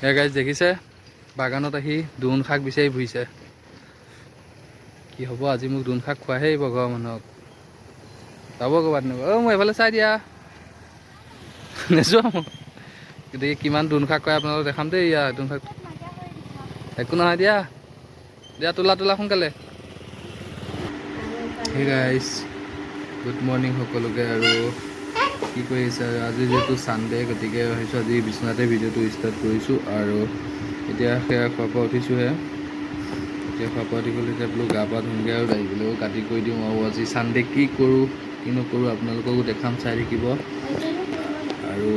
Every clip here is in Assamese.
গাইজ দেখিছে? বাগানত আহি দোণ শাক বিচাৰি ফুৰিছে। কি হ'ব আজি মোক দোণ শাক খোৱাহে আহিব ঘৰৰ মানুহক। যাব ক'ৰবাত নিব অ' মই এইফালে চাই দিয়া। নেযোৱা মোক গতিকে কিমান দোণ শাক কৰে আপোনালোকক দেখাম দেই ইয়াৰ দোণ শাক। একো নহয় দিয়া। দিয়া তোলা তোলা সোনকালে। গুড মৰ্ণিং সকলোকে আৰু। কি কৰি আছে? আজি যিহেতু ছানডে গতিকে ভাবিছোঁ আজি বিচনাতে ভিডিঅ'টো ষ্টাৰ্ট কৰিছোঁ আৰু এতিয়া সেয়া খোৱাৰ পৰা উঠিছোঁহে। এতিয়া খোৱাৰ পৰা উঠি গ'লে এতিয়া বোলো গা পা ধুমগৈ আৰু দাঢ়িবিলাকো কাটি কৰি দিওঁ আৰু আজি ছানডে কি কৰোঁ কি নকৰোঁ আপোনালোককো দেখাম চাই থাকিব। আৰু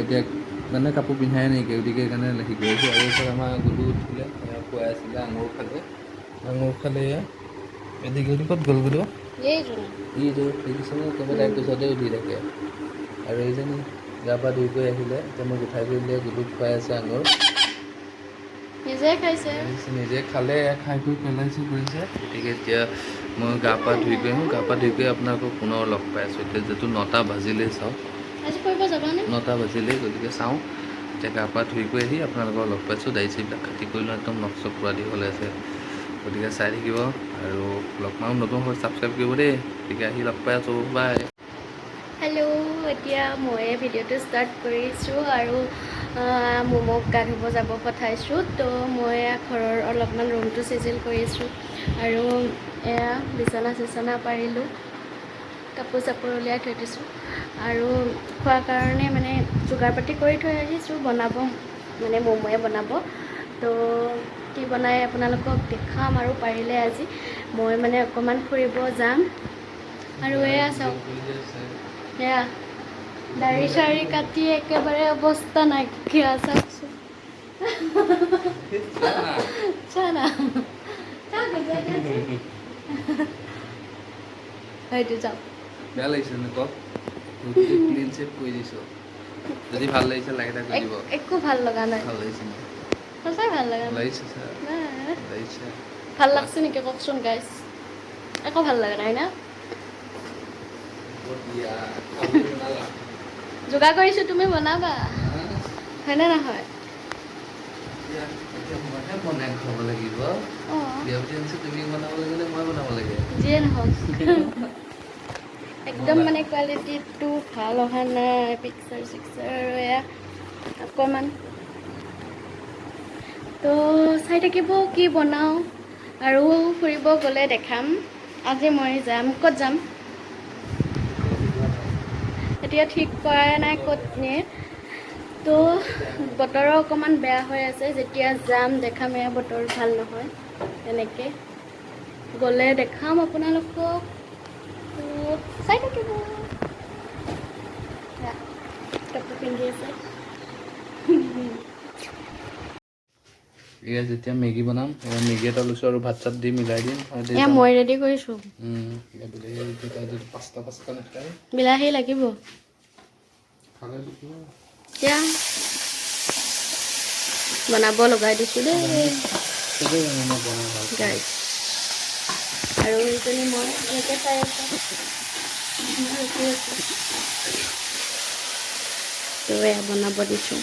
এতিয়া মানে কাপোৰ পিন্ধাই নাইকিয়া গতিকে সেইকাৰণে হেৰি কৰিছোঁ আৰু এইফালে আমাৰ গলু উঠিলে খুৱাই আছিলে আঙুৰ খালে আঙুৰ খালে এয়া এদিকে ক'ত গ'ল গুদু ইটো দেখিছেনে একেবাৰে তাইৰ পিছতে উঠি থাকে আৰু এইজনী গা পা ধুই কৰি আহিলে এতিয়া মোক উঠাই কৰি দিলে গুদুক খুৱাই আছে আঙুৰ নিজে খালে খাই কৰি পেলাইছে কৰিছে গতিকে এতিয়া মই গা পা ধুই কৰি আহোঁ গা পা ধুই কৰি আপোনালোকক পুনৰ লগ পাই আছোঁ এতিয়া যিহেতু নটা বাজিলেই চাওক নটা বাজিলেই গতিকে চাওঁ এতিয়া গা পা ধুই কৰি আহি আপোনালোকক লগ পাইছোঁ দাড়ি চাৰিবিলাক কাটি কৰি লৈ একদম নখ চখ পূৰা দীঘলে আছে গতিকে চাই থাকিব আৰু লগ পাম নতুন হৈ ছাবস্ক্ৰাইব কৰিব দেই গতিকে আহি লগ পাই আছোঁ। বাই হেল্ল' এতিয়া ময়ে ভিডিঅ'টো ষ্টাৰ্ট কৰিছোঁ আৰু মমক গা ধুব যাব পঠাইছোঁ। তো মই ঘৰৰ অলপমান ৰুমটো চিজিল কৰিছোঁ আৰু এয়া বিচনা চিচনা পাৰিলোঁ কাপোৰ চাপোৰ উলিয়াই থৈ দিছোঁ। আৰু খোৱাৰ কাৰণে মানে যোগাৰ পাতি কৰি থৈ আহিছোঁ বনাব মানে মমোয়ে বনাব। তো কি বনাই আপোনালোকক দেখাম আৰু পাৰিলে আজি মই মানে অকণমান ফুৰিব যাম। আৰু এয়া চাওক এয়া দাড়ি চাড়ি কাটি একেবাৰে অৱস্থা নাইকিয়া চাওকচোন। চানা। সেইটো যাওক বেয়া লাগিছে কওক? ক্লিন চেভ কৰি দিছোঁ। যদি ভালো লাগিছে লাইক এটা কৰি দিব। একো ভালো লগা নাই। ভালো লাগিছে? সঁচাই ভাল লগা নাই লাগিছে ছাৰ নাই। লাগিছে ভাল লাগছে নেকি কওকচোন গাইছ একো ভাল লগা নাই না দিয়া খাবলৈ নালাগে। যোগাৰ কৰিছোঁ তুমি বনাবা হয়নে নহয় এতিয়া এতিয়া মইহে বনাই খুৱাব লাগিব অঁ বিয়া পাতি আনিছোঁ তুমি বনাব লাগিলে মই বনাব লাগে যিয়ে নহওক একদম মানে কোৱালিটিটো ভাল অহা নাই পিকচাৰ চিকচাৰ আৰু এয়া অকণমান তো চাই থাকিব কি বনাওঁ আৰু ফুৰিব গ'লে দেখাম। আজি মই যাম। ক'ত যাম? এতিয়া ঠিক কৰা নাই ক'ত নিয়ে তো বতৰো অকণমান বেয়া হৈ আছে। যেতিয়া যাম দেখাম। এয়া বতৰ ভাল নহয় তেনেকৈ গ'লে দেখাম আপোনালোকক। চাই থাকিব। কাপোৰ পিন্ধি আছে। এয়া যেতিয়া মেগী বনাম এয়া মেগী এটা লৈছোঁ আৰু ভাত চাত দি মিলাই দিম। এয়া মই ৰেডি কৰিছোঁ। বিলাহী দুটা যদি পাঁচটা পাঁচটা নাখায় বিলাহী লাগিব। খালে দিব। এতিয়া বনাব লগাই দিছোঁ দেই। গাইজ আৰু এইজনী মই এনেকৈ চাই আছোঁ। তো এয়া বনাব দিছোঁ।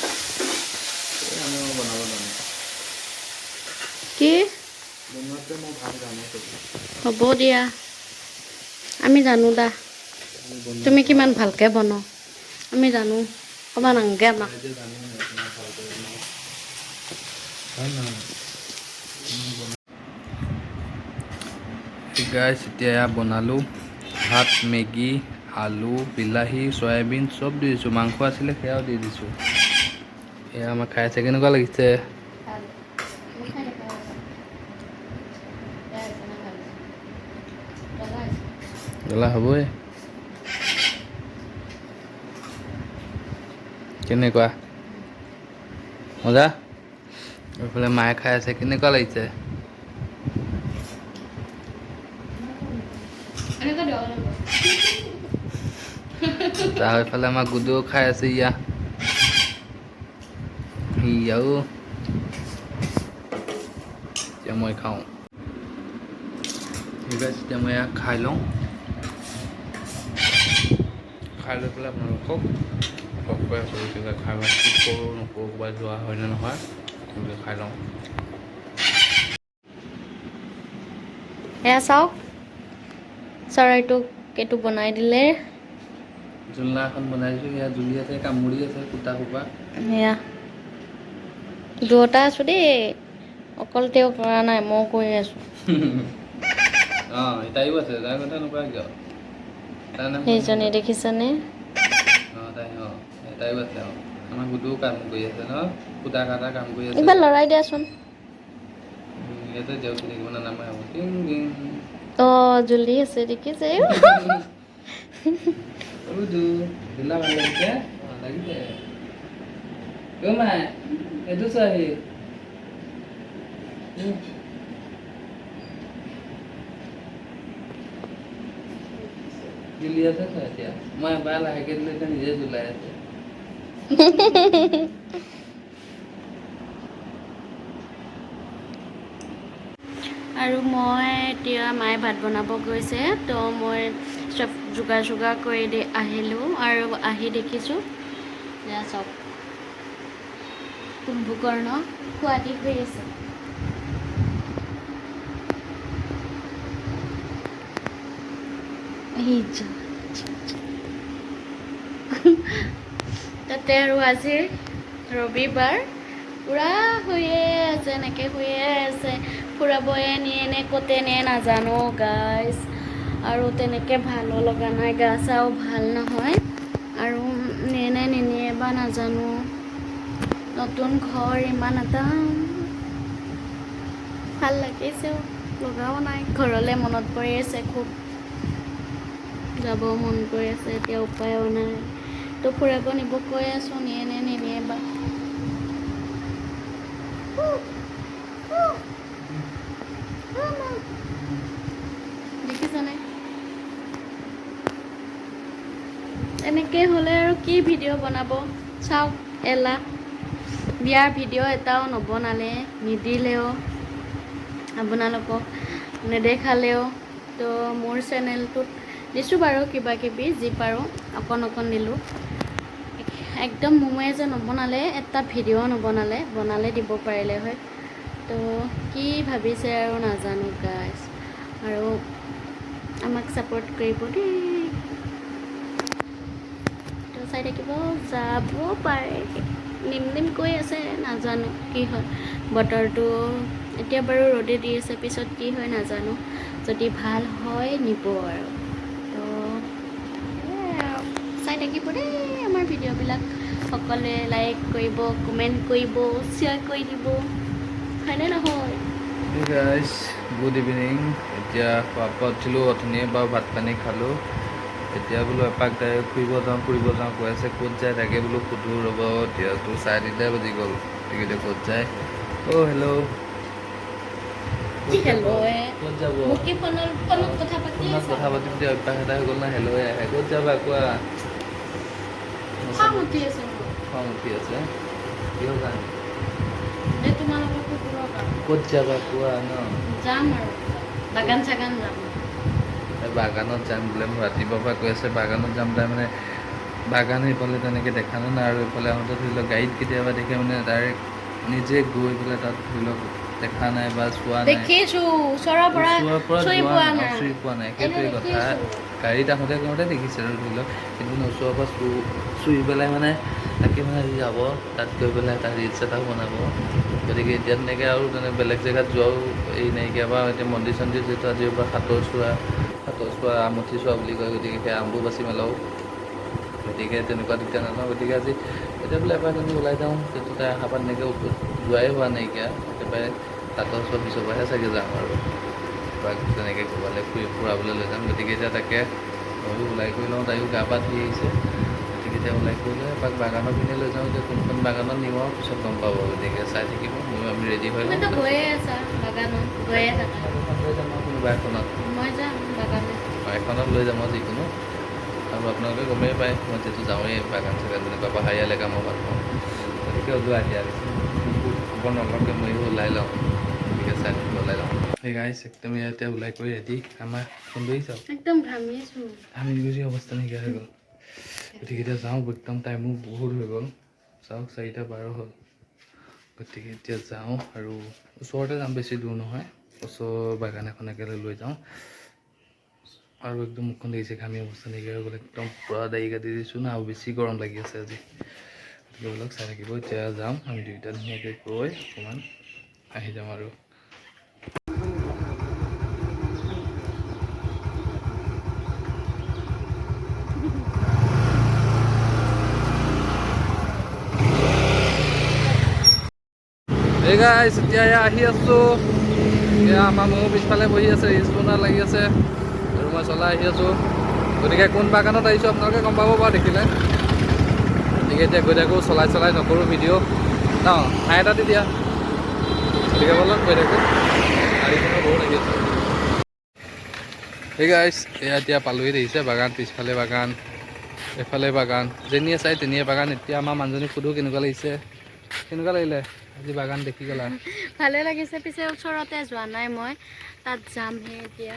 কি। হ'ব দিয়া। আমি জানো দা। তুমি কিমান ভালকৈ বনোৱা আমি জানো। অকণমান আনগে আমাক। বনাওঁ। গাইছ এতিয়া বনালোঁ ভাত মেগী আলু বিলাহী চয়াবিন চব দি দিছোঁ। মাংস আছিলে সেয়াও দি দিছোঁ। এয়া আমাৰ খাই আছে। কেনেকুৱা লাগিছে? জ্বলা হ'বই কেনেকুৱা মজা এইফালে মায়ে খাই আছে কেনেকুৱা লাগিছে তাৰ এইফালে আমাৰ গুদুও খাই আছে ইয়া ইয়াও এতিয়া মই খাওঁ ঠিক আছে এতিয়া মই এয়া খাই লওঁ খাই লৈ পেলাই আপোনালোকক আছোঁ। গতিকে খাই লওঁ কি কৰোঁ নকৰোঁ ক'ৰবাত যোৱা হয়নে নহয় গতিকে খাই লওঁ। এয়া চাওক চৰাইটোক এইটো বনাই দিলে। জোলনা এখন বনাইছোঁ সেয়া জুলি আছে কামুৰি আছে কুটা সোপা। সেয়া দুটা আছোঁ দেই অকল তেওঁ কৰা নাই মই কৰি আছোঁ। অঁ তাইও আছে তাৰ কথা নকৰা কিয়? তাৰ নাম সেইজনী দেখিছানে অঁ তাই অঁ এই তাইও আছে অঁ আমাৰ গুডুও কাম কৰি আছে ন কুটা কাটা কাম কৰি আছে এইবাৰ লৰাই দিয়াচোন উম, ইয়াতে দেউকি থাকিব নানামে হ'ব টিং টিং অঁ জুলি আছে দেখিছে গুডু দিলা ভাল লাগিছে অঁ লাগিছে অ' মাই এইটো চোৱাহি আছে চোৱা এতিয়া মই এবাৰ লাহেকৈ দিলে এতিয়া নিজে জুলাই আছে। আৰু মই এতিয়া মায়ে ভাত বনাব গৈছে, তো মই চব যোগাৰ যোগাৰ কৰি দি আহিলোঁ আৰু আহি দেখিছোঁ চব কুম্ভকৰ্ণ খোৱাদি হৈ আছে। তাতে আৰু আজি ৰবিবাৰ পূৰা শুয়ে আছে এনেকৈ শুয়ে আছে ফুৰাবয়ে নিয়ে নে ক'তে নিয়ে নাজানো গাইজ আৰু তেনেকৈ ভালো লগা নাই গা চাও ভাল নহয় আৰু নিয়ে নে নিনিয়ে বা নাজানো নতুন ঘৰ ইমান এটা ভাল লাগিছেও লগাও নাই ঘৰলৈ মনত পৰি আছে খুব যাব মন কৰি আছে এতিয়া উপায়ো নাই। তো ফুৰাব নিব কৈ আছোঁ নিয়ে নে নিনিয়ে বা। দেখিছানে? এনেকৈ হ'লে আৰু কি ভিডিঅ' বনাব? চাওক এলাহ বিয়াৰ ভিডিঅ' এটাও নবনালে নিদিলেও। আপোনালোকক নেদেখালেও। তো মোৰ চেনেলটোত দিছোঁ বাৰু কিবা কিবি যি পাৰোঁ অকণ অকণ দিলোঁ একদম মোমোৱে যে নবনালে এটা ভিডিঅ' নবনালে বনালে দিব পাৰিলে হয়। তো কি ভাবিছে আৰু নাজানো গাইজ আৰু আমাক ছাপোৰ্ট কৰিব দেই। তো চাই থাকিব যাব পাৰে। নিম নিম কৈ আছে নাজানো কি হয়। বতৰটো এতিয়া বাৰু ৰ'দে দি আছে পিছত কি হয় নাজানো। যদি ভাল হয় নিব আৰু। ভিডিঅ'বিলাক সকলোৱে লাইক কৰিব কমেণ্ট কৰিব শ্বেয়াৰ কৰি দিব। হয়নে নহয়? গুড ইভিনিং এতিয়া খোৱা বোৱা উঠিলোঁ অথনিয়ে বাৰু ভাত পানী খালোঁ। এতিয়া বোলো এপাক ডাইৰেক্ট ফুৰিব যাওঁ ফুৰিব যাওঁ কৈ আছে ক'ত যায় তাকে বোলো সুধোঁ ৰ'ব এতিয়াতো চাৰে তিনিটাই বাজি গ'ল। গতিকে এতিয়া ক'ত যায়? অ' হেল্ল'? ক'ত যাব? কথা পাতি অভ্যাস এটা হৈ গ'ল না হেল্ল' আহে। ক'ত যাবা কোৱা? খং আছে। মোৰ আছে? কিহৰ কাৰণে? এই তোমালোকৰ কুকুৰৰ কাৰণে। ক'ত যাবা কোৱা ন? যাম বাগান চাগান যাম। বাগানত যাম বোলে মোক ৰাতিপুৱাৰ পৰা কৈ আছে বাগানত যাম তাই মানে বাগান সেইফালে তেনেকৈ দেখা নাই আৰু এইফালে আহোঁতে ধৰি লওক গাড়ীত কেতিয়াবা দেখে মানে ডাইৰেক্ট নিজে গৈ পেলাই তাত ধৰি লওক দেখা নাই বা চোৱা নাই। দেখিছো পৰা পোৱা নাই চুই পোৱা নাই সেইটোৱে কথা। গাড়ীত আহোঁতে কৰোঁতে দেখিছে আৰু ধৰি লওক কিন্তু মানে ওচৰৰ পৰা চু চুই পেলাই মানে তাকে মানে যাব তাত গৈ পেলাই এটা ৰিলচ এটাও বনাব। গতিকে এতিয়া তেনেকৈ আৰু তেনে বেলেগ জেগাত যোৱাও এই নাইকিয়া বা এতিয়া মন্দিৰ চন্দিৰ যিহেতু আজিৰ পৰা সাতৰ চোৱা সাতৰ চোৱা আমঠি চোৱা বুলি কয় গতিকে সেই আমবোৰ বাচি মেলাও। গতিকে তেনেকুৱা দিগদাৰ নাপাওঁ গতিকে আজি এতিয়া বোলে এবাৰ যদি ওলাই যাওঁ সেইটো তাই অহা পৰা তেনেকৈ যোৱাই হোৱা নাইকিয়া। একেবাৰে তাঁতৰ চোৱা পিছৰ পৰাহে চাগে যাম আৰু। বা তেনেকৈ ক'ৰবালৈ ফুৰি ফুৰাবলৈ লৈ যাম গতিকে এতিয়া তাকে ময়ো ওলাই কৰি লওঁ তাইও গা পা ধুই আহিছে গতিকে এতিয়া ওলাই কৰি লৈ এপাক বাগানৰ পিনে লৈ যাওঁ এতিয়া কোনখন বাগানত নিওঁ আৰু পিছত গম পাব গতিকে চাই থাকিব ময়ো আমি ৰেডি হৈ লওঁ কোনোবা এখনত মই বাইকখনত লৈ যাম যিকোনো আৰু আপোনালোকে গমেই পায় মই যিহেতু যাওঁৱেই বাগান চাগান তেনেকুৱা পাহাৰীয়া এলেকা মই ভাল পাওঁ গতিকে ওলোৱা এতিয়া খবৰ নলগাকৈ ময়ো ওলাই লওঁ গতিকে চাই থাকিব ওলাই লওঁ সেই গাইছ একদম এতিয়া ওলাই কৰি ৰেডি আমাৰ ফোন চাওক একদম গুচি অৱস্থা নাইকিয়া হৈ গ'ল। গতিকে এতিয়া যাওঁ একদম টাইমো বহুত হৈ গ'ল। চাওক চাৰিটা বাৰ হ'ল। গতিকে এতিয়া যাওঁ আৰু ওচৰতে যাম বেছি দূৰ নহয়। ওচৰৰ বাগান এখন একেলগে লৈ যাওঁ। আৰু একদম মুখখন দেখিছে ঘামি অৱস্থা নাইকিয়া হৈ গ'ল। একদম পূৰা দাড়ি কাটি দিছোঁ না আৰু বেছি গৰম লাগি আছে আজি। গতিকে অলপ চাই থাকিব এতিয়া যাম। আমি দুয়োটা ধুনীয়াকৈ গৈ অকণমান আহি যাম আৰু। গাইছ এতিয়া আহি আছোঁ। এয়া আমাৰ ময়ো পিছফালে বহি আছে বনোৱা লাগি আছে। আৰু মই চলাই আহি আছোঁ। গতিকে কোন বাগানত আহিছোঁ আপোনালোকে গম পাব বাৰু দেখিলে। গতিকে এতিয়া গৈ থাকোঁ, চলাই চলাই নকৰোঁ ভিডিঅ' ন ঠাই এটা দিয়া। গতিকে বলক, গৈ থাকোঁ। গাড়ীখনো বহুত আহি আছে। সেই গাইছ এয়া এতিয়া পালোহি দেখিছে, বাগান, পিছফালে বাগান, এফালে বাগান। যেনিয়ে চাই, তেনিয়ে বাগান। এতিয়া আমাৰ মানুহজনীক সোধোঁ কেনেকুৱা লাগিছে। কেনেকুৱা লাগিলে? আজি বাগান দেখি গ'লা? ভালে লাগিছে পিছে ওচৰতে যোৱা নাই মই তাত যামহে এতিয়া।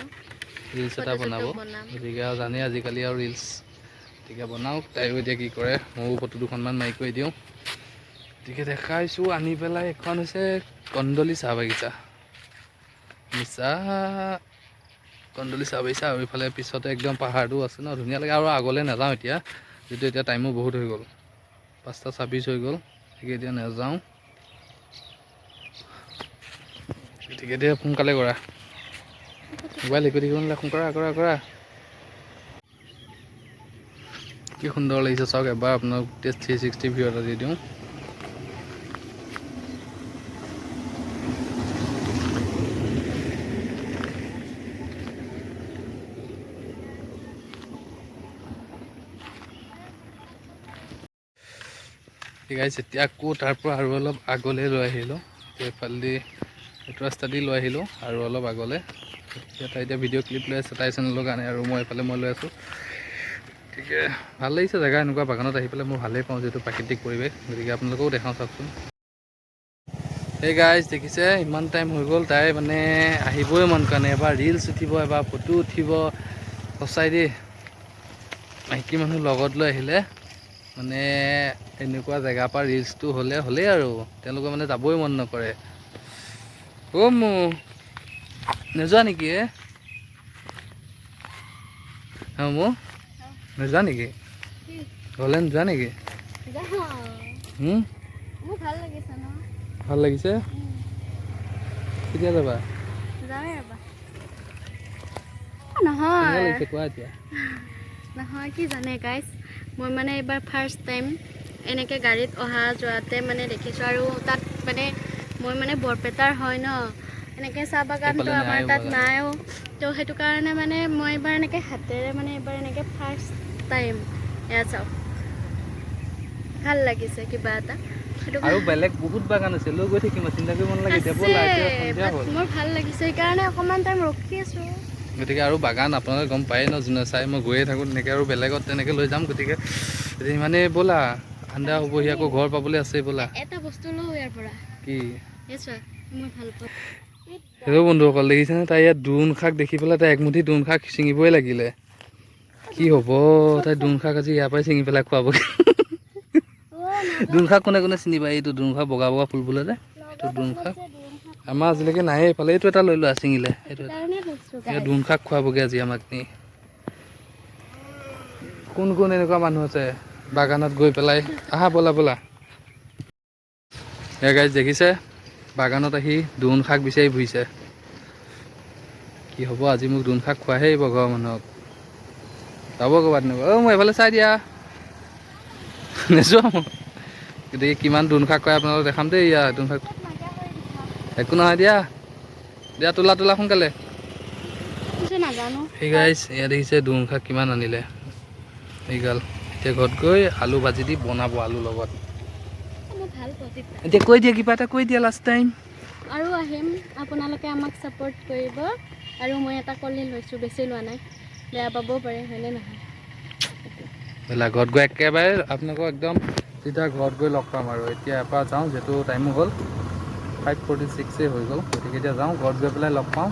ৰিলচ এটা বনাব। গতিকে আৰু জানেই আজিকালি আৰু ৰিলচ গতিকে বনাওক তাইও এতিয়া কি কৰে ময়ো ফটো দুখনমান মাৰি কৰি দিওঁ। গতিকে দেখাইছোঁ আনি পেলাই এখন হৈছে কন্দলি চাহ বাগিচা। মিছা কন্দলি চাহ বাগিচা আৰু ইফালে পিছতে একদম পাহাৰটো আছে ন ধুনীয়া লাগে। আৰু আগলৈ নাযাওঁ এতিয়া যিটো এতিয়া টাইমো বহুত হৈ গ'ল। পাঁচটা ছাব্বিছ হৈ গ'ল। এতিয়া নাযাওঁ। এতিয়া সোনকালে কৰা। মোবাইল একো থাকিব নালাগে কৰা কৰা কৰা। কি সুন্দৰ লাগিছে, চাওক এবাৰ আপোনাক টেষ্ট থ্ৰী ছিক্সটি ভিউ এটা দি দিওঁ। আছে এতিয়া আকৌ তাৰ পৰা আৰু অলপ আগলৈ লৈ আহিলোঁ। এইফালেদি এইটো ৰাস্তা দি লৈ আহিলোঁ আৰু অলপ আগলৈ। এতিয়া তাই এতিয়া ভিডিঅ' ক্লিপ লৈ আছে তাই চেনেলৰ কাৰণে আৰু মই এইফালে মই লৈ আছোঁ। গতিকে ভালো লাগিছে জেগা এনেকুৱা বাগানত আহি পেলাই মই ভালেই পাওঁ যিহেতু প্ৰাকৃতিক পৰিৱেশ। গতিকে আপোনালোকেও দেখাওঁ চাওকচোন। সেই গাইজ দেখিছে? ইমান টাইম হৈ গ'ল, তাই মানে আহিবই মন কৰা নাই। এবাৰ ৰিলচ উঠিব, এবাৰ ফটো উঠিব। সঁচাই দেই। মাইকী মানুহ লগত লৈ আহিলে। মানে এনেকুৱা জেগাৰ পৰা ৰিলচটো হ'লে হ'লেই আৰু। তেওঁলোকে মানে যাবই মন নকৰে। অ' মো। নোযোৱা নেকি এ? হা মো। নোযোৱা নেকি? ঘৰলৈ নোযোৱা নেকি? ভালো লাগিছে কেতিয়া যাবা? নহয়। নহয় কি জানে গাইজ মই মানে এইবাৰ ফাৰ্ষ্ট টাইম এনেকৈ গাড়ীত অহা যোৱাতে মানে দেখিছোঁ আৰু তাত মানে মই মানে বৰপেটাৰ হয় ন এনেকৈ চাহ বাগানটো আমাৰ তাত। নাইও তো সেইটো কাৰণে মানে মই এইবাৰ এনেকৈ হাতেৰে মানে এইবাৰ এনেকৈ ফাৰ্ষ্ট টাইম এয়া চাওক ভাল লাগিছে কিবা এটা। সেইটো আৰু বেলেগ বহুত বাগান আছে লৈ গৈ থাকিম চিন্তা কৰিব নালাগে এতিয়া ব'লা এতিয়া সন্ধিয়া আছে, হ'ল। মোৰ ভাল লাগিছে সেইকাৰণে অকণমান টাইম ৰখি আছোঁ। গতিকে আৰু বাগান আপোনালোকে গম পায়েই ন যোনে চাই মই গৈয়ে থাকোঁ তেনেকৈ আৰু বেলেগত তেনেকৈ লৈ যাম গতিকে এতিয়া ইমানেই ব'লা আন্ধাৰ হ'বহি আকৌ ঘৰ পাবলৈ আছেই ব'লা। এটা বস্তু লওঁ ইয়াৰ পৰা। কি? হেল্ল' বন্ধুসকল দেখিছেনে তাই ইয়াত দোৰোণ শাক দেখি পেলাই তাই একমুঠি দোৰোণ শাক ছিঙিবই লাগিলে। কি হ'ব তাই দোৰোণ শাক আজি ইয়াৰ পৰাই ছিঙি পেলাই খুৱাবগৈ দোৰোণ শাক কোনে কোনে চিনি পায় এইটো দোৰোণ শাক বগা বগা ফুল ফুলে যে। এইটো দোৰোণ শাক। আমাৰ আজিলৈকে নায়েই এইফালে এইটো এটা লৈ লোৱা ছিঙিলে। এইটো এটা। দোন শাক খুৱাবগৈ আজি আমাক নি। কোন কোন এনেকুৱা মানুহ আছে? বাগানত গৈ পেলাই। আহা ব'লা ব'লা। এয়া গাইজ দেখিছে? বাগানত আহি দোন শাক বিচাৰি ফুৰিছে। কি হ'ব আজি মোক দোন শাক খোৱাহে আহিব ঘৰৰ মানুহক। যাব ক'ৰবাত নিব অ' মই এইফালে চাই দিয়া। নেযোৱা মই গতিকে কিমান দোন শাক কৰে আপোনালোকক দেখাম দেই ইয়াৰ। দোন শাক একো নহয় দিয়া। দিয়া তোলা তোলা সোনকালে। সেই গাইজ এয়া দেখিছে দোৰোণ শাক কিমান আনিলে। এইগাল এতিয়া ঘৰত গৈ আলু ভাজি দি বনাব আলু লগত। ভালো এতিয়া কৈ দিয়া কিবা এটা কৈ দিয়া লাষ্ট টাইম আৰু আহিম আপোনালোকে আমাক ছাপোৰ্ট কৰিব আৰু মই এটা কলি লৈছোঁ বেছি লোৱা নাই। বেয়া পাবও পাৰে হয়নে নহয়? ব'লা ঘৰত গৈ একেবাৰে আপোনালোকক একদম চিধা ঘৰত গৈ লগ পাম আৰু। এতিয়া এপাৰ যাওঁ যিহেতু টাইমো হ'ল ফাইভ ফৰ্টি ছিক্সেই হৈ গ'ল। গতিকে এতিয়া যাওঁ ঘৰত গৈ পেলাই লগ পাওঁ।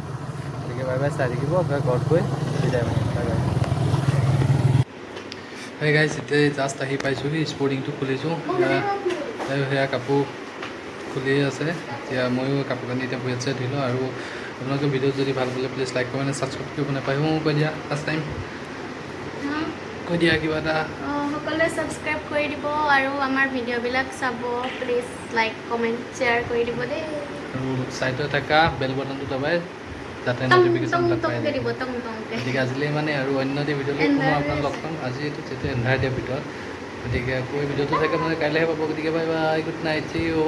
গতিকে বাই বাই চাই থাকিব ঘৰত গৈ বিদায় বাই সেই গাইজ এতিয়া জাষ্ট আহি পাইছোঁহি স্পৰ্টিংটো খুলিছোঁ সেয়া কাপোৰ খুলিয়ে আছে। এতিয়া ময়ো কাপোৰ কানি এতিয়া ভৰিত চাই ধুলোঁ আৰু আপোনালোকে ভিডিঅ' যদি ভালো পালে প্লিজ লাইক কমেণ্ট ছাবস্ক্ৰাইব কৰিব নাপায় মোক কৈ দিয়া ফাৰ্ষ্ট টাইম কৈ দিয়া কিবা এটা। সকলোৱে ছাবস্ক্ৰাইব কৰি দিব আৰু আমাৰ ভিডিঅ'বিলাক চাব প্লিজ লাইক কমেণ্ট শ্বেয়াৰ কৰি দিব দেই। আৰু ছাইডত থকা বেল বটনটো দবাই। তাত পাই টংকৈ গতিকে আজিলৈ মানে আৰু অন্য এটি ভিডিঅ'লৈ পুনৰ আপোনাক লগ পাম। আজি এইটো যিহেতু এন্ধাৰ দিয়াৰ ভিতৰত গতিকে আকৌ এই ভিডিঅ'টো চাগে মানে কাইলৈহে পাব। গতিকে bye bye good night see you